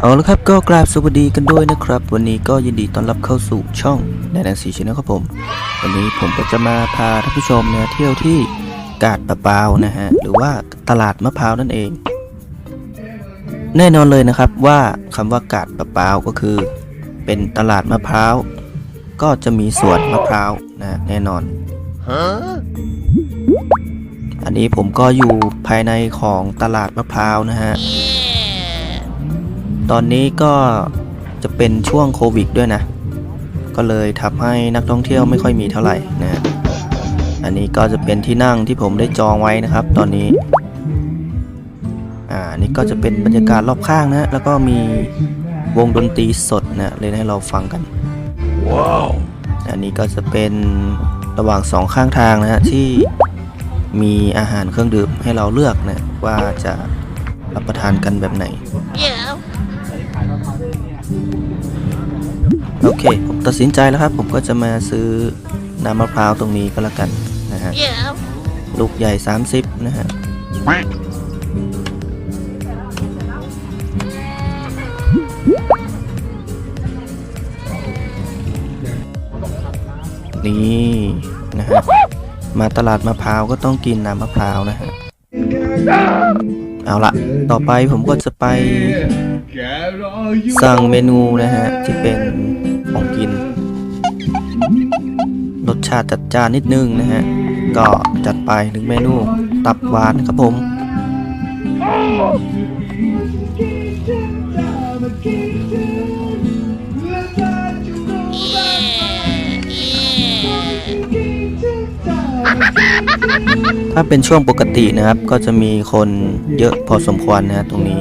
เอาละครับก็กราบสวัสดีกันด้วยนะครับ วันนี้ก็ยินดีต้อนรับเข้าสู่ช่องแนนซีชแนลครับผม วันนี้ผมก็จะมาพาท่านผู้ชมเนี่ยเที่ยวที่กาดปะเปานะฮะหรือว่าตลาดมะพร้าวนั่นเอง แน่นอนเลยนะครับว่าคำว่ากาดปะเปาก็คือ เป็นตลาดมะพร้าวก็จะมีสวนมะพร้าวนะแน่นอนอันนี้ผมก็อยู่ภายในของตลาดมะพร้าวนะฮะ ตอนนี้ก็จะเป็นช่วงโควิดด้วยนะ ก็เลยทำให้นักท่องเที่ยวไม่ค่อยมีเท่าไหร่นะอันนี้ก็จะเป็นที่นั่งที่ผมได้จองไว้นะครับ ตอนนี้ อ่า นี่ก็จะเป็นบรรยากาศรอบข้างนะ แล้วก็มีวงดนตรีสดนะเล่นให้เราฟังกัน ว้าว อันนี้ก็จะเป็นระหว่างสองข้างทางนะฮะที่มีอาหารเครื่องดื่มให้เราเลือกนะว่าจะรับประทานกันแบบไหน Yeah. โอเค ผมตัดสินใจแล้วครับ ผมก็จะมาซื้อน้ำมะพร้าวตรงนี้ก็แล้วกันนะฮะ Yeah. ลูกใหญ่ 30 นะฮะ นี่นะฮะ มาตลาดมะพร้าวก็ต้องกินน้ำมะพร้าวนะฮะ เอาละต่อไปผมก็จะไปสั่งเมนูนะฮะ ที่เป็นของ กิน รสชาติจัดจ้านนิดนึงนะฮะ ก็จัดไปหนึ่งเมนูตับหวานครับผม ถ้าเป็นช่วงปกตินะครับ ก็จะมีคนเยอะพอสมควรนะฮะตรงนี้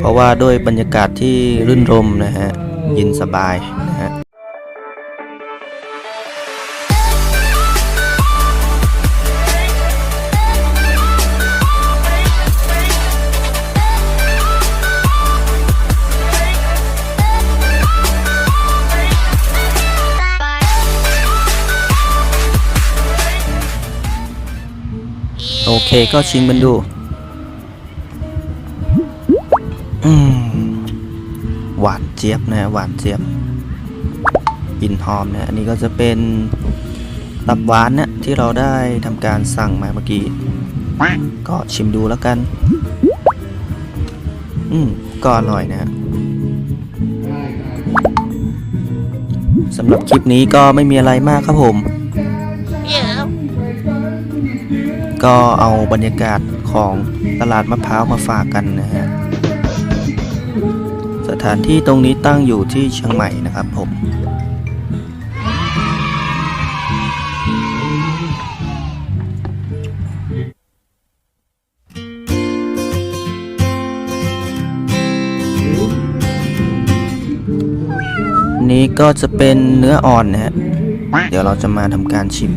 เพราะว่าด้วยบรรยากาศที่รื่นรมนะฮะ เยินสบาย เคก็ชิมกันดู อืม หวานเจี๊ยบนะหวานเจี๊ยบกลิ่นหอมนะอันนี้ก็จะเป็นตับหวานนะที่เราได้ทำการสั่งมาเมื่อกี้ ก็ชิมดูแล้วกัน อืม ก็อร่อยนะฮะสำหรับคลิปนี้ก็ไม่มีอะไรมากครับผม ก็เอาบรรยากาศของตลาดมะพร้าวมาฝากกันนะฮะสถานที่ตรงนี้ตั้งอยู่ที่เชียงใหม่นะครับผมนี้ก็จะเป็นเนื้ออ่อนนะฮะ เดี๋ยวเราจะมาทำการชิม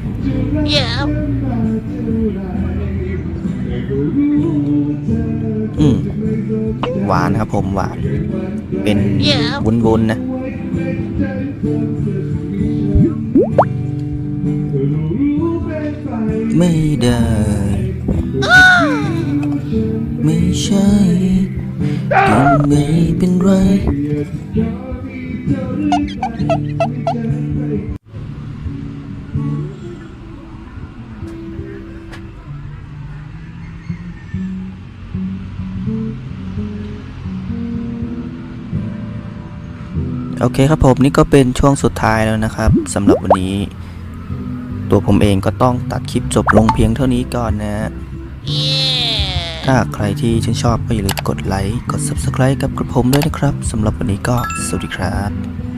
Yeah. หวานครับผมหวาน เป็นวุ้นๆนะไม่ได้ ไม่ใช่ก็ไม่เป็นไร โอเคครับผมนี่ก็เป็นช่วงสุดท้ายแล้วนะครับสำหรับวันนี้ ตัวผมเองก็ต้องตัดคลิปจบลงเพียงเท่านี้ก่อนนะ Yeah. ถ้าใครที่ชื่นชอบก็อย่าลืมกดไลค์กด Subscribe กับกระผมด้วยนะครับสำหรับวันนี้ก็สวัสดีครับ